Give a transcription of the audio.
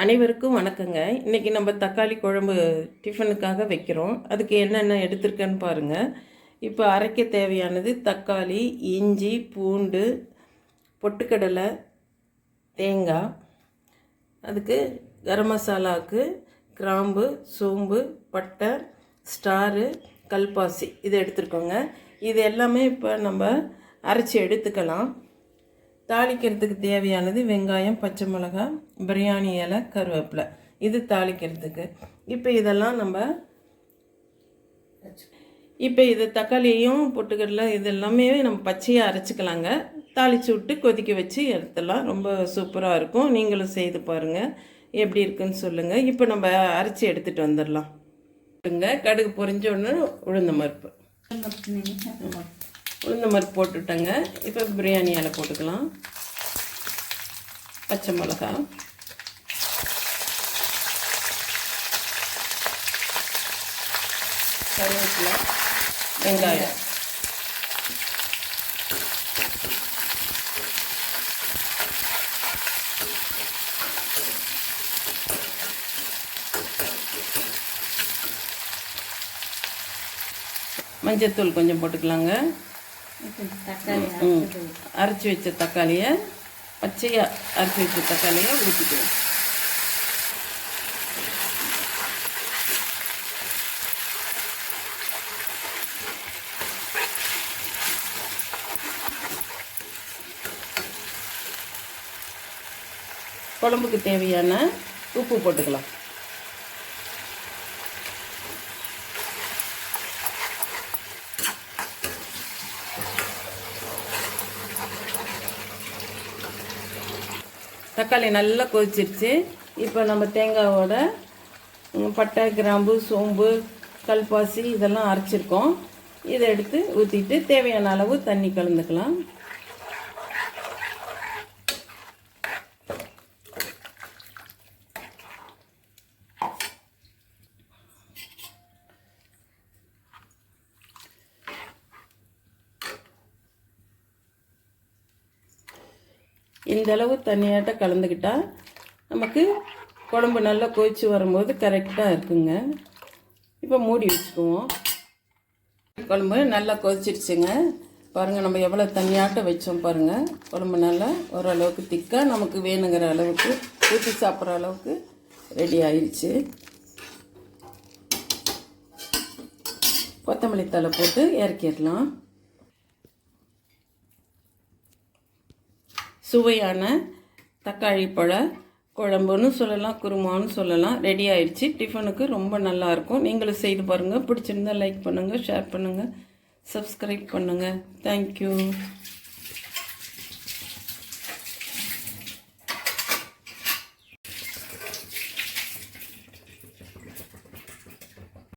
அனைவருக்கும் வணக்கங்க. இன்றைக்கி நம்ம தக்காளி குழம்பு டிஃபனுக்காக வைக்கிறோம். அதுக்கு என்னென்ன எடுத்திருக்கேன்னு பாருங்கள் இப்போ அரைக்க தேவையானது தக்காளி இஞ்சி பூண்டு பொட்டுக்கடலை தேங்காய் அதுக்கு கரம் மசாலாவுக்கு கிராம்பு சோம்பு பட்டை ஸ்டாரு கல்பாசி இது எடுத்துருக்கோங்க. இது எல்லாமே இப்போ நம்ம அரைச்சி எடுத்துக்கலாம். தாளிக்கிறதுக்கு தேவையானது வெங்காயம் பச்சை மிளகாய் பிரியாணி இலை கருவேப்பிலை. இது தாளிக்கிறதுக்கு. இப்போ இதெல்லாம் நம்ம இப்போ இது தக்காளியையும் பொட்டுக்கடலை இது எல்லாமே நம்ம பச்சையாக அரைச்சிக்கலாங்க. தாளித்து விட்டு கொதிக்க வச்சு எடுத்துடலாம். ரொம்ப சூப்பராக இருக்கும். நீங்களும் செய்து பாருங்கள் எப்படி இருக்குன்னு சொல்லுங்கள் இப்போ நம்ம அரைச்சி எடுத்துகிட்டு வந்துடலாம். கடுகு பொறிஞ்ச உடனே உளுந்த மறுப்பு உளுந்த பருப்பு போட்டுட்டேங்க. இப்போ பிரியாணி இலை போட்டுக்கலாம். பச்சை மிளகா. கருவேப்பிலை வெங்காயம். மஞ்சத்தூள் கொஞ்சம் போட்டுக்கலாங்க. அரைச்சி வச்ச தக்காளியை பச்சையாக அரைச்சி வச்ச தக்காளியை ஊற்றிக்குவோம் குழம்புக்கு தேவையான உப்பு போட்டுக்கலாம். தக்காளி நல்லா கொதிச்சிருச்சு. இப்போ நம்ம தேங்காவோட பட்டை கிராம்பு சோம்பு கல்பாசி இதெல்லாம் அரைச்சிருக்கோம். இதை எடுத்து ஊற்றிட்டு தேவையான அளவு தண்ணி கலந்துக்கலாம். இந்த அளவு தண்ணியாட்ட கலந்துக்கிட்டால் நமக்கு குழம்பு நல்லா கொதிச்சு வரும்போது கரெக்டாக இருக்குங்க. இப்போ மூடி வச்சுக்குவோம். குழம்பு நல்லா கொதிச்சிருச்சுங்க பாருங்கள் நம்ம எவ்வளோ தண்ணியாட்ட வச்சோம் பாருங்கள் குழம்பு நல்லா ஓரளவுக்கு திக்காக நமக்கு வேணுங்கிற அளவுக்கு ஊற்றி சாப்பிட்ற அளவுக்கு ரெடி ஆயிடுச்சு கொத்தமல்லி தழை போட்டு இறக்கிடலாம். சுவையான தக்காளி பழ குழம்புன்னு சொல்லலாம் குருமான்னு சொல்லலாம். ரெடி ஆயிடுச்சு. டிஃபனுக்கு ரொம்ப நல்லாயிருக்கும் நீங்களும் செய்து பாருங்கள் பிடிச்சிருந்தா லைக் பண்ணுங்கள் ஷேர் பண்ணுங்கள் சப்ஸ்கிரைப் பண்ணுங்கள் தேங்க்யூ